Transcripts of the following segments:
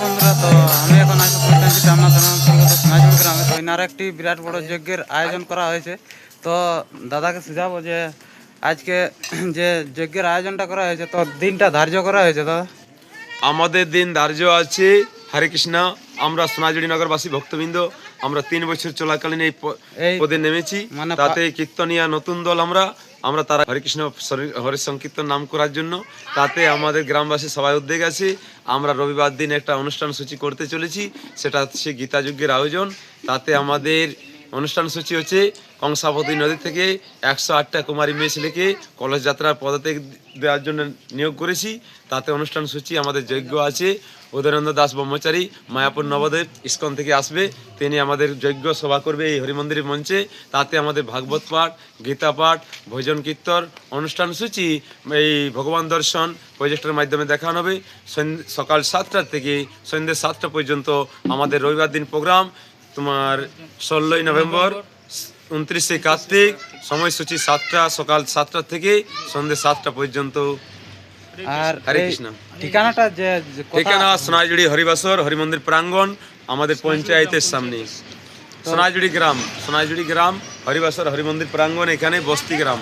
বন্ধুরা তো আমি এখন আছি পৌঁছাচ্ছি টামনা থানা অন্তর্গত সোনাঝুড় গ্রামে তো এনার একটি বিরাট বড় যজ্ঞের আয়োজন করা হয়েছে। তো দাদাকে সুঝাবো যে আজকে যে যজ্ঞের আয়োজনটা করা হয়েছে তো দিনটা ধার্য করা হয়েছে দাদা? আমাদের দিন ধার্য আছে। হরে কৃষ্ণ আমরা সোনাঝুরি নগরবাসী ভক্তবৃন্দ আমরা তিন বছর চলাকালীন এই এই পদে নেমেছি। মানে তাতে কীর্তনিয়া নতুন দল আমরা। আমরা তারা হরে কৃষ্ণ হরে সংকীর্তন নাম করার জন্য। তাতে আমাদের গ্রামবাসী সবাই উদ্যোগ আছে। আমরা রবিবার দিন একটা অনুষ্ঠান সূচি করতে চলেছি। সেটা হচ্ছে গীতাযজ্ঞের আয়োজন। তাতে আমাদের অনুষ্ঠান সূচি হচ্ছে কংসাবতী নদী থেকে একশো আটটা কুমারী মেয়ে ছেলেকে কলস যাত্রার পদত্যাগ দেওয়ার জন্য নিয়োগ করেছি। তাতে অনুষ্ঠান সূচি আমাদের যজ্ঞ আছে। উদয়নন্দ দাস ব্রহ্মচারী, মায়াপুর নবদেব ইস্কন থেকে আসবে। তিনি আমাদের যজ্ঞ সভা করবে এই হরিমন্দিরের মঞ্চে। তাতে আমাদের ভাগবত পাঠ, গীতা পাঠ, ভজন কীর্তন, অনুষ্ঠান সূচি, এই ভগবান দর্শন প্রজেক্টের মাধ্যমে দেখানো হবে। সকাল সাতটা থেকে সন্ধ্যে সাতটা পর্যন্ত আমাদের রবিবার দিন প্রোগ্রাম তোমার ষোলোই নভেম্বর উনত্রিশে কার্তিক সময়সূচি সাতটা সকাল সাতটা থেকে সন্ধ্যে সাতটা পর্যন্ত। আর হরে কৃষ্ণ। ঠিকানাটা যে ঠিকানা সোনাঝুড়ি হরিবাসর হরিমন্দির প্রাঙ্গণ আমাদের পঞ্চায়েতের সামনে। সোনাঝুড়ি গ্রাম সোনাঝুড়ি গ্রাম হরিবাসর হরিমন্দির প্রাঙ্গণ এখানে বস্তি গ্রাম।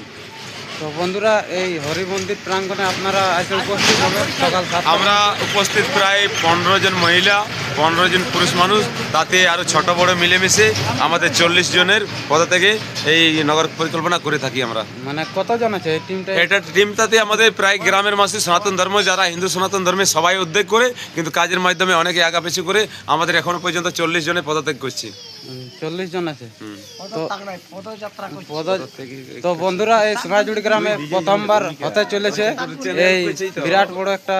তো বন্ধুরা এই হরি মন্দির প্রাঙ্গণে আপনারা আজকে উপস্থিত হবেন সকাল আমরা উপস্থিত প্রায় পনেরো জন মহিলা। পনেরো জন পুরুষ মানুষ তাতে আরও ছোট বড় মিলেমিশে আমাদের চল্লিশ জনের পদ থেকে এই নগর পরিকল্পনা করে থাকি আমরা। মানে কতজন আছে এই টিমটা এটা টিমটাতে আমাদের প্রায় গ্রামের মাসে সনাতন ধর্ম যারা হিন্দু সনাতন ধর্মে সবাই উদ্যোগ করে কিন্তু কাজের মাধ্যমে অনেকে আগাপিছু করে আমাদের এখনও পর্যন্ত চল্লিশ জনে পদত্যাগ করছি। চল্লিশ জন আছে? তো বন্ধুরা এই সোনাঝুড়ি গ্রামে প্রথমবার হতে চলেছে। এই বিরাট বড় একটা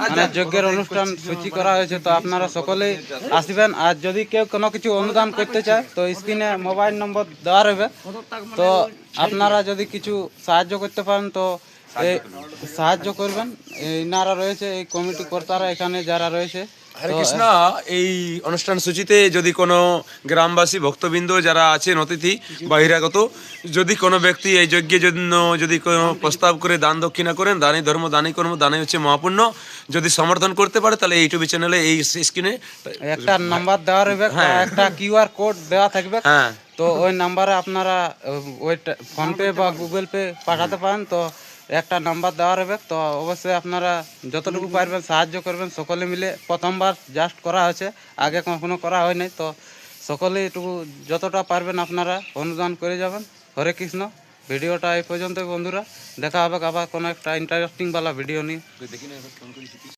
মানে যজ্ঞের অনুষ্ঠান সূচি করা হয়েছে তো আপনারা সকলেই আসবেন। আর যদি কেউ কোনো কিছু অনুদান করতে চায়, তো স্ক্রিনে মোবাইল নম্বর দেওয়া রবে তো আপনারা যদি কিছু সাহায্য করতে পারেন, তো সাহায্য করবেন। এনারা রয়েছে, এই কমিটি কর্তারা এখানে যারা রয়েছে হরে কৃষ্ণ এই অনুষ্ঠান সূচিতে যদি কোনো গ্রামবাসী ভক্তবৃন্দ যারা আছেন অতিথি বহিরাগত যদি কোনো ব্যক্তি এই যজ্ঞের জন্য যদি কোনো প্রস্তাব করে দান দক্ষিণা করেন দানই ধর্ম দানই কর্ম দানই হচ্ছে মহাপুণ্য যদি সমর্থন করতে পারে তাহলে ইউটিউব চ্যানেলে এই স্ক্রিনে একটা নাম্বার দেওয়া রইবে একটা কিউআর কোড দেওয়া থাকবে। হ্যাঁ। তো ওই নাম্বারে আপনারা ওই ফোনপে বা গুগল পে পাঠাতে পারেন। তো একটা নাম্বার দেওয়া হবে তো অবশ্যই আপনারা যতটুকু পারবেন সাহায্য করবেন। সকলে মিলে প্রথমবার জাস্ট করা হয়েছে। আগে কখনো করা হয় নাই। তো সকলে এটুকু যতটা পারবেন আপনারা অনুদান করে যাবেন। হরে কৃষ্ণ। ভিডিওটা এই পর্যন্ত বন্ধুরা। দেখা হবে আবার কোনো একটা ইন্টারেস্টিং বালা ভিডিও নিয়ে।